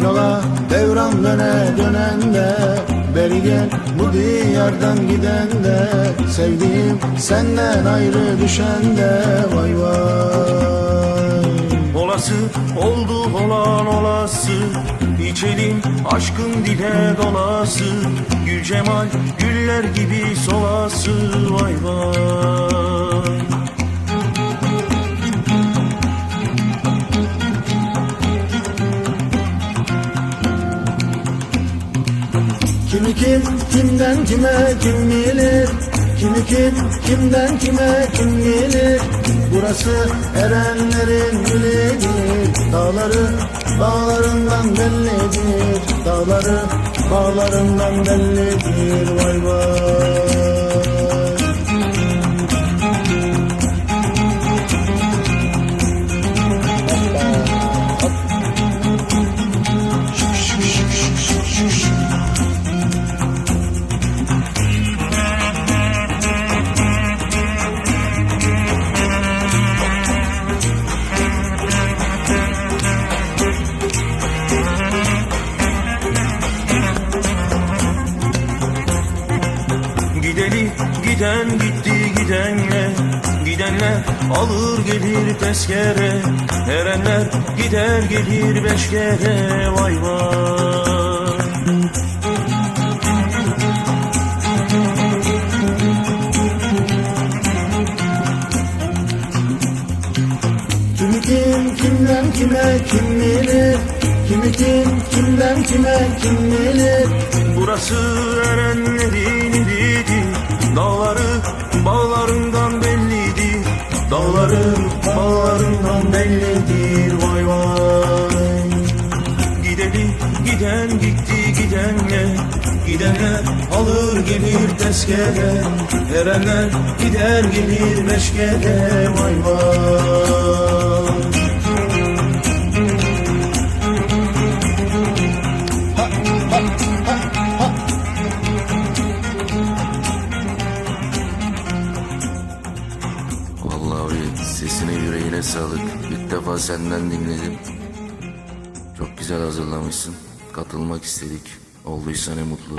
Gün ola devran döne dönen de Beri gel bu diyardan giden de Sevdiğim senden ayrı düşen de Vay vay. Olası oldu olan olası İçelim aşkın dile dolası Gül cemal güller gibi solası Vay vay Kimi kim kimden kime kim bilir? Kimi kim kimden kime kim bilir? Burası erenlerin dilidir Dağları bağlarından bellidir. Dağları bağlarından bellidir. Vay vay Gideli giden gitti gidenle. Gidenler alır gelir tezkere. Erenler gider gelir beş kere Vay vay. Kimi kim kimden kime kim bilir? Kimi kim kimden kime kim bilir? Burası erenlerin iliydi Dağları bağlarından belliydi. Dağları bağlarından bellidir Vay vay. Gideli giden gitti gidenle Gidenler alır gelir tezkere. Erenler gider gelir meşkere. Vay vay Abi sesine yüreğine sağlık. İlk defa senden dinledim. Çok güzel hazırlamışsın. Katılmak istedik. Olduysa ne mutlu.